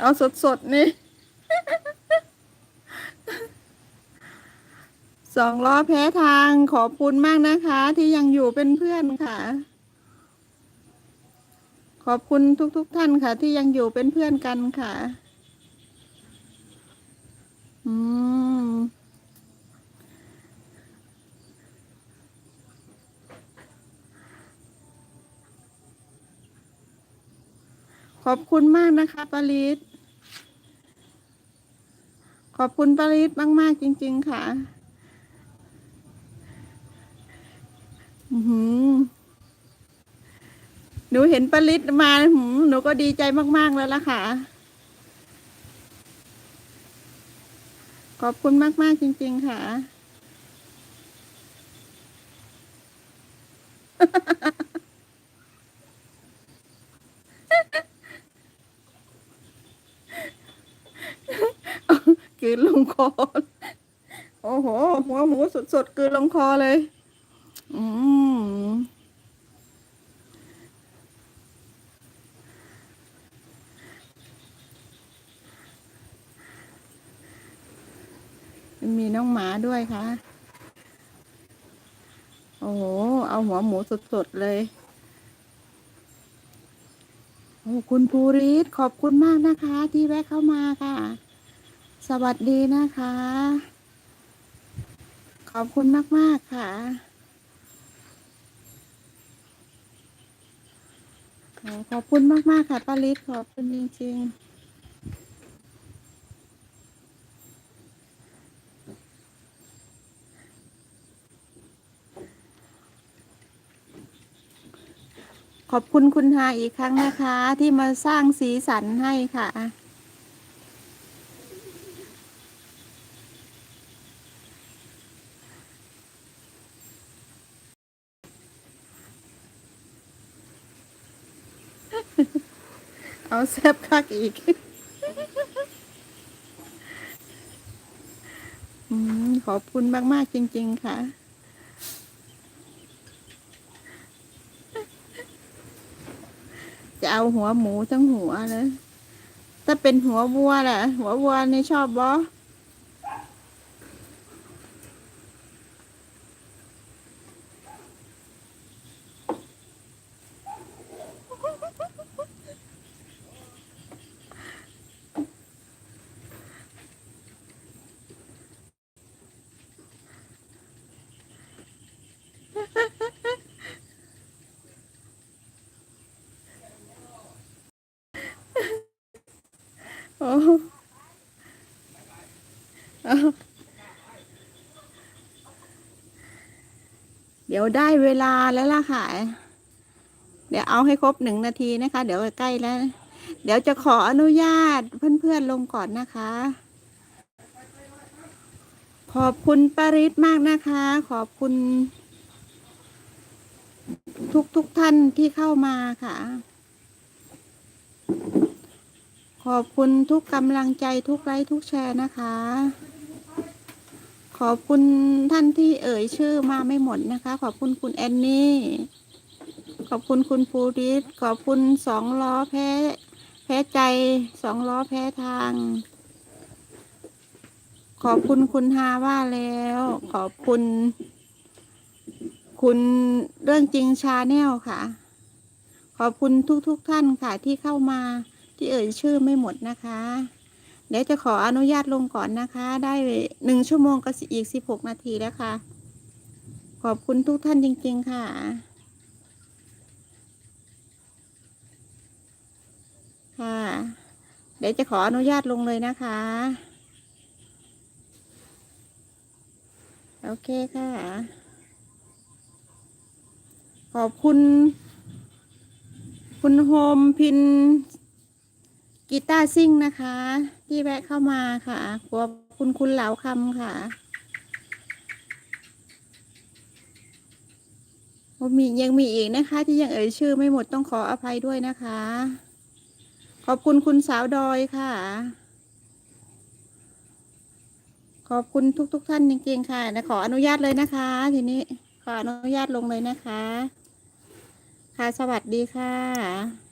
เอาสดสดๆนี่สองล้อแพ้ทางขอบคุณมากนะคะ ที่ยังอยู่เป็นเพื่อนค่ะ ขอบคุณทุกๆทท่านค่ะ ที่ยังอยู่เป็นเพื่อนกันค่ะ อืมขอบคุณมากนะคะปาริศ ขอบคุณปริศมากๆจริง ๆ ค่ะหือหนูเห็นปริศมาหืมหนูก็ดีใจมาก ๆ แล้วล่ะค่ะ ขอบคุณมาก ๆ จริง ๆ ค่ะ กลืนลงคอ โอ้โห หัวหมูสดๆกลืนลงคอเลย อืมมีน้องหมาด้วยค่ะ โอ้โห เอาหัวหมูสดๆเลย โอ้คุณภูริศขอบคุณมากนะคะ ที่แวะเข้ามาค่ะ สวัสดีนะคะ ขอบคุณมาก ๆ ค่ะขอบคุณมาก ๆ ค่ะป้าลิศขอบคุณจริง ๆขอบคุณคุณฮาอีกครั้งนะคะ ที่มาสร้างสีสันให้ค่ะ เอาแซบคักอีกอขอบคุณมาก ๆ จริง ๆ ค่ะ จะเอาหัวหมูทั้งหัวเลย ถ้าเป็นหัววัวล่ะหัววัวนี่ชอบบอ เดี๋ยวได้เวลาแล้วล่ะค่ะ เดี๋ยวเอาให้ครบหนึ่งนาทีนะคะ เดี๋ยวใกล้แล้ว เดี๋ยวจะขออนุญาตเพื่อนๆลงก่อนนะคะ ขอบคุณปาริศมากนะคะ ขอบคุณ ทุกๆทท่านที่เข้ามาค่ะ ขอบคุณทุกกำลังใจทุกไลค์ทุกแชร์นะคะ ขอบคุณท่านที่เอ่ยชื่อมาไม่หมดนะคะ ขอบคุณคุณแอนนี่ ขอบคุณคุณภูริศขอบคุณสองล้อแพ้แพ้ใจสองล้อแพ้ทาง ขอบคุณคุณฮาว่าแล้ว ขอบคุณ คุณเรื่องจริงชาแนลค่ะ ขอบคุณทุกๆทท่านค่ะที่เข้ามา ที่เอ่ยชื่อไม่หมดนะคะเดี๋ยวจะขออนุญาตลงก่อนนะคะ ได้หนึ่งชั่วโมงกับอีกสิบหกนาทีแล้วค่ะ ขอบคุณทุกท่านจริง ๆ ค่ะ ค่ะ เดี๋ยวจะขออนุญาตลงเลยนะคะ โอเคค่ะ ขอบคุณ คุณโฮมพิน กีตาร์ซิ่งนะคะ ที่แวะเข้ามาค่ะขอบคุณคุณเหลาคำค่ะมียังมีอีกนะคะ ที่ยังเอ่ยชื่อไม่หมดต้องขออภัยด้วยนะคะ ขอบคุณคุณสาวดอยค่ะ ขอบคุณทุกๆทท่านจริงๆค่ะนะขออนุญาตเลยนะคะ ทีนี้ขออนุญาตลงเลยนะคะ ค่ะสวัสดีค่ะ